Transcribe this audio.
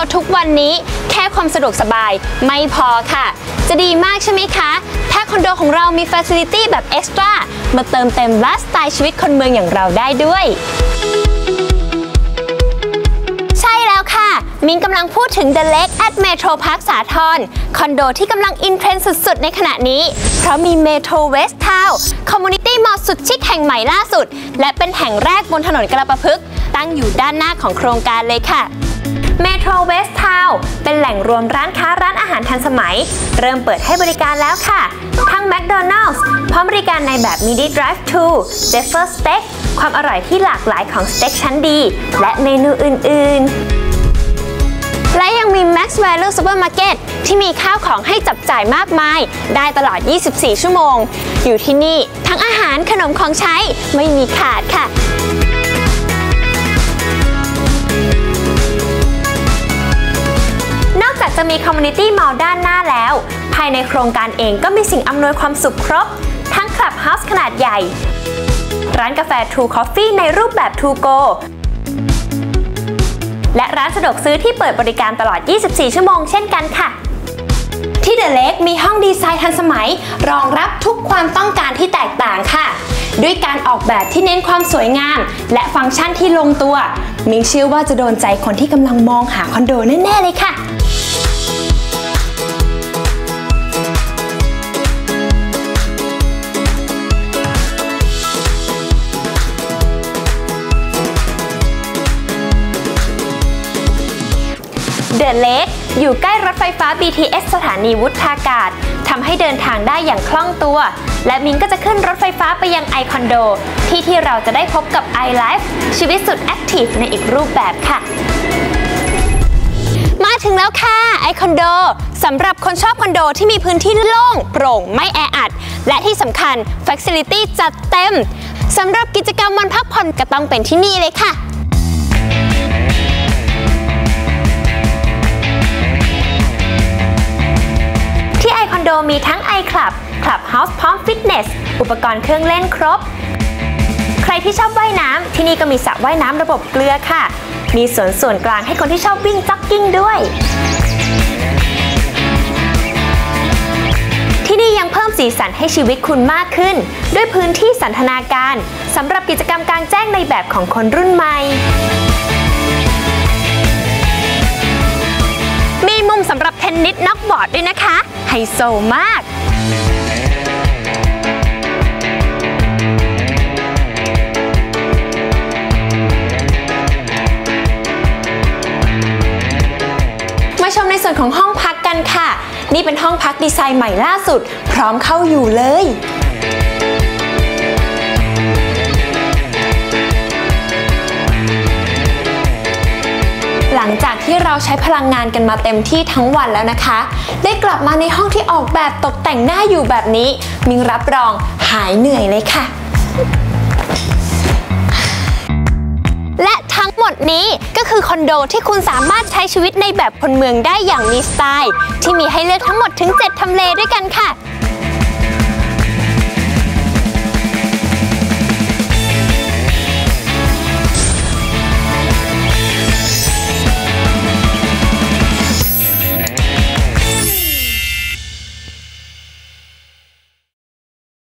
ราทุกวันนี้แค่ความสะดวกสบายไม่พอค่ะ จะดีมากใช่ไหมคะ ถ้าคอนโดของเรามีฟ a ซิลิตี้แบบเอ็กซ์ตร้ามาเติมเต็มไลฟ์สไตล์ชีวิตคนเมืองอย่างเราได้ด้วยใช่แล้วค่ะมินกำลังพูดถึง The Lake at Metro Park สาทรคอนโดที่กำลังอินเทรนด์สุด ๆ ในขณะนี้ เพราะมี Metro West Town Community Mall สุดชิคแห่งใหม่ล่าสุด และเป็นแห่งแรกบนถนนกระปะพฤกตั้งอยู่ด้านหน้าของโครงการเลยค่ะ Metro West Town เป็นแหล่งรวมร้านค้าร้านอาหารทันสมัย เริ่มเปิดให้บริการแล้วค่ะ ทั้ง McDonald's พร้อมบริการในแบบ Midi Drive To Jeffer Steak ความอร่อยที่หลากหลายของสเต็กชั้นดี และเมนูอื่น ๆและยังมี Max Value Supermarket ที่มีข้าวของให้จับจ่ายมากมาย ได้ตลอด 24 ชั่วโมง อยู่ที่นี่ทั้งอาหารขนมของใช้ไม่มีขาดค่ะ จะมีคอมมูนิตี้มอลด้านหน้าแล้ว ภายในโครงการเองก็มีสิ่งอำนวยความสุขครบ ทั้งคลับเฮาส์ขนาดใหญ่ ร้านกาแฟ True Coffee ในรูปแบบ To Go และร้านสะดวกซื้อที่เปิดบริการตลอด 24 ชั่วโมงเช่นกันค่ะ ที่เดอะเล็กมีห้องดีไซน์ทันสมัย รองรับทุกความต้องการที่แตกต่างค่ะ ด้วยการออกแบบที่เน้นความสวยงาม และฟังก์ชันที่ลงตัว มิงเชื่อว่าจะโดนใจคนที่กำลังมองหาคอนโดแน่ ๆ เลยค่ะ เดอะเล็กอยู่ใกล้รถไฟฟ้า BTS สถานีวุฒากาศทำให้เดินทางได้อย่างคล่องตัว และมินก็จะขึ้นรถไฟฟ้าไปยังไอคอนโด ที่ที่เราจะได้พบกับ iLife ชีวิตสุดแอคทีฟในอีกรูปแบบค่ะ มาถึงแล้วค่ะไอคอนโดสำหรับคนชอบคอนโดที่มีพื้นที่โล่ง โปร่งไม่แออัด และที่สำคัญ Facility จัดเต็มสำหรับกิจกรรมวันพักผ่อนก็ต้องเป็นที่นี่เลยค่ะ ดมีทั้ง i Club Club House พร้อมฟิตเนส อุปกรณ์เครื่องเล่นครบ ใครที่ชอบว่ายน้ำที่นี่ก็มีสระว่ายน้ำระบบเกลือค่ะ มีสวนส่วนกลางให้คนที่ชอบวิ่งจ็อกกิ้งด้วย ที่นี่ยังเพิ่มสีสันให้ชีวิตคุณมากขึ้น ด้วยพื้นที่สันทนาการสำหรับกิจกรรมกลางแจ้งในแบบของคนรุ่นใหม่ นิสน็อกบอร์ดด้วยนะคะ ไฮโซมากมาชมในส่วนของห้องพักกันค่ะ นี่เป็นห้องพักดีไซน์ใหม่ล่าสุด พร้อมเข้าอยู่เลย เราใช้พลังงานกันมาเต็มที่ทั้งวันแล้วนะคะ ได้กลับมาในห้องที่ออกแบบตกแต่งหน้าอยู่แบบนี้ มิงรับรองหายเหนื่อยเลยค่ะ และทั้งหมดนี้ก็คือคอนโดที่คุณสามารถใช้ชีวิตในแบบคนเมืองได้อย่างมีสไตล์ ที่มีให้เลือกทั้งหมดถึง 7ทำเลด้วยกันค่ะ